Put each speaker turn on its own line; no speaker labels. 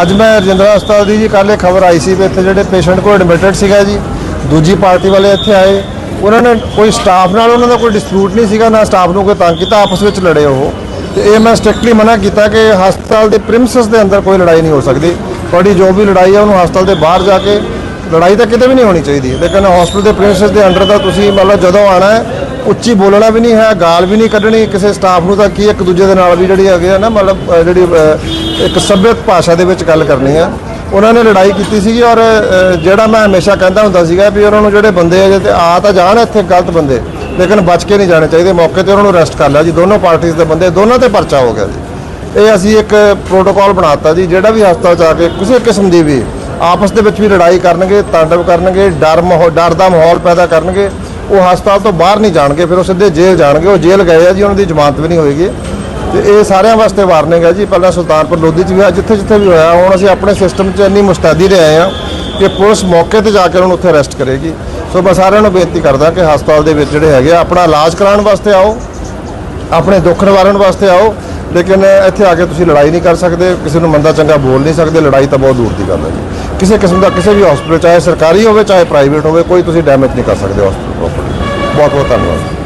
ਅੱਜ ਮੈਂ ਰਜਿੰਦਰਾ ਹਸਪਤਾਲ ਦੀ ਜੀ ਕੱਲ੍ਹ ਇਹ ਖਬਰ ਆਈ ਸੀ ਵੀ ਇੱਥੇ ਜਿਹੜੇ ਪੇਸ਼ੈਂਟ ਕੋਲ ਐਡਮਿਟਡ ਸੀਗਾ ਜੀ, ਦੂਜੀ ਪਾਰਟੀ ਵਾਲੇ ਇੱਥੇ ਆਏ। ਉਹਨਾਂ ਨੇ ਕੋਈ ਸਟਾਫ ਨਾਲ ਉਹਨਾਂ ਦਾ ਕੋਈ ਡਿਸਪਿਊਟ ਨਹੀਂ ਸੀਗਾ, ਨਾ ਸਟਾਫ ਨੂੰ ਕੋਈ ਤੰਗ ਕੀਤਾ, ਆਪਸ ਵਿੱਚ ਲੜੇ ਉਹ। ਤੇ ਇਹ ਮੈਂ ਸਟ੍ਰਿਕਟਲੀ ਮਨਾ ਕੀਤਾ ਕਿ ਹਸਪਤਾਲ ਦੇ ਪ੍ਰਿੰਸਸ ਦੇ ਅੰਦਰ ਕੋਈ ਲੜਾਈ ਨਹੀਂ ਹੋ ਸਕਦੀ। ਤੁਹਾਡੀ ਜੋ ਵੀ ਲੜਾਈ ਹੈ ਉਹਨੂੰ ਹਸਪਤਾਲ ਦੇ ਬਾਹਰ ਜਾ ਕੇ ਲੜਾਈ ਤਾਂ ਕਿਤੇ ਵੀ ਨਹੀਂ ਹੋਣੀ ਚਾਹੀਦੀ। ਲੇਕਿਨ ਹਸਪਤਾਲ ਦੇ ਪ੍ਰਿੰਸਸ ਦੇ ਅੰਡਰ ਤਾਂ ਤੁਸੀਂ ਮਤਲਬ ਜਦੋਂ ਆਣਾ ਹੈ ਉੱਚੀ ਬੋਲਣਾ ਵੀ ਨਹੀਂ ਹੈ ਗਾਲ ਵੀ ਨਹੀਂ ਕੱਢਣੀ ਕਿਸੇ ਸਟਾਫ ਨੂੰ ਤਾਂ ਕੀ ਇੱਕ ਦੂਜੇ ਦੇ ਨਾਲ ਵੀ ਜਿਹੜੀ ਹੈਗੀ ਆ ਨਾ ਮਤਲਬ ਅਹ, ਜਿਹੜੀ ਅਹ, ਇੱਕ ਸੱਭਿਅਤ ਭਾਸ਼ਾ ਦੇ ਵਿੱਚ ਗੱਲ ਕਰਨੀ ਆ। ਉਹਨਾਂ ਨੇ ਲੜਾਈ ਕੀਤੀ ਸੀਗੀ ਔਰ ਅਹ, ਜਿਹੜਾ ਮੈਂ ਹਮੇਸ਼ਾ ਕਹਿੰਦਾ ਹੁੰਦਾ ਸੀਗਾ ਵੀ ਉਹਨਾਂ ਨੂੰ ਜਿਹੜੇ ਬੰਦੇ ਆ ਤੇ ਆ ਤਾਂ ਜਾਣ ਇੱਥੇ ਗਲਤ ਬੰਦੇ ਲੇਕਿਨ ਬਚ ਕੇ ਨਹੀਂ ਜਾਣੇ ਚਾਹੀਦੇ ਮੌਕੇ ਤੇ ਉਹਨਾਂ ਨੂੰ ਅਰੈਸਟ ਕਰ ਲਿਆ ਜੀ। ਦੋਨੋਂ ਪਾਰਟੀਆਂ ਦੇ ਬੰਦੇ ਦੋਨਾਂ ਤੇ ਪਰਚਾ ਹੋ ਗਿਆ ਜੀ। ਇਹ ਅਸੀਂ ਇੱਕ ਪ੍ਰੋਟੋਕਾਲ ਬਣਾਤਾ ਜੀ ਜਿਹੜਾ ਵੀ ਹਸਪਤਾਲ ਚ ਆ ਕੇ ਕਿਸੇ ਕਿਸਮ ਦੀ ਵੀ ਆਪਸ ਦੇ ਵਿੱਚ ਵੀ ਲੜਾਈ ਕਰਨਗੇ ਤਾਂਡਵ ਕਰਨਗੇ ਡਰ ਮਾਹੌਲ ਡਰ ਦਾ ਮਾਹੌਲ ਪੈਦਾ ਕਰਨਗੇ ਉਹ ਹਸਪਤਾਲ ਤੋਂ ਬਾਹਰ ਨਹੀਂ ਜਾਣਗੇ ਫਿਰ ਉਹ ਸਿੱਧੇ ਜੇਲ੍ਹ ਜਾਣਗੇ। ਉਹ ਜੇਲ੍ਹ ਗਏ ਆ ਜੀ ਉਹਨਾਂ ਦੀ ਜ਼ਮਾਨਤ ਵੀ ਨਹੀਂ ਹੋਏਗੀ। ਤੇ ਇਹ ਸਾਰਿਆਂ ਵਾਸਤੇ ਵਾਰਨਿੰਗ ਹੈ ਜੀ ਪਹਿਲਾਂ ਸੁਲਤਾਨਪੁਰ ਲੋਧੀ 'ਚ ਵੀ ਹੋਇਆ ਜਿੱਥੇ ਜਿੱਥੇ ਵੀ ਹੋਇਆ ਹੁਣ ਅਸੀਂ ਆਪਣੇ ਸਿਸਟਮ 'ਚ ਇੰਨੀ ਮੁਸਤੈਦੀ ਰਹੇ ਆ ਕਿ ਪੁਲਿਸ ਮੌਕੇ ਤੇ ਜਾ ਕੇ ਉਹਨਾਂ ਨੂੰ ਉੱਥੇ ਅਰੈਸਟ ਕਰੇਗੀ। ਸੋ ਮੈਂ ਸਾਰਿਆਂ ਨੂੰ ਬੇਨਤੀ ਕਰਦਾ ਕਿ ਹਸਪਤਾਲ ਦੇ ਵਿੱਚ ਜਿਹੜੇ ਹੈਗੇ ਆ, ਆਪਣਾ ਇਲਾਜ ਕਰਾਉਣ ਵਾਸਤੇ ਆਓ ਆਪਣੇ ਦੁੱਖ ਨਿਵਾਰਨ ਵਾਸਤੇ ਆਓ ਲੇਕਿਨ ਇੱਥੇ ਆ ਕੇ ਤੁਸੀਂ ਲੜਾਈ ਨਹੀਂ ਕਰ ਸਕਦੇ ਕਿਸੇ ਨੂੰ ਮੰਦਾ ਚੰਗਾ ਬੋਲ ਨਹੀਂ ਸਕਦੇ ਲੜਾਈ ਤਾਂ ਬਹੁਤ ਦੂਰ ਦੀ ਗੱਲ ਹੈ ਜੀ। ਕਿਸੇ ਕਿਸਮ ਦਾ ਕਿਸੇ ਵੀ ਹਸਪੀਟਲ ਚਾਹੇ ਸਰਕਾਰੀ ਹੋਵੇ ਚਾਹੇ ਪ੍ਰਾਈਵੇਟ ਹੋਵੇ ਕੋਈ ਤੁਸੀਂ ਡੈਮੇਜ ਨਹੀਂ ਕਰ ਸਕਦੇ ਹਸਪੀਟਲ ਪ੍ਰੋਪਰਟੀ ਬਹੁਤ ਬਹੁਤ ਧੰਨਵਾਦ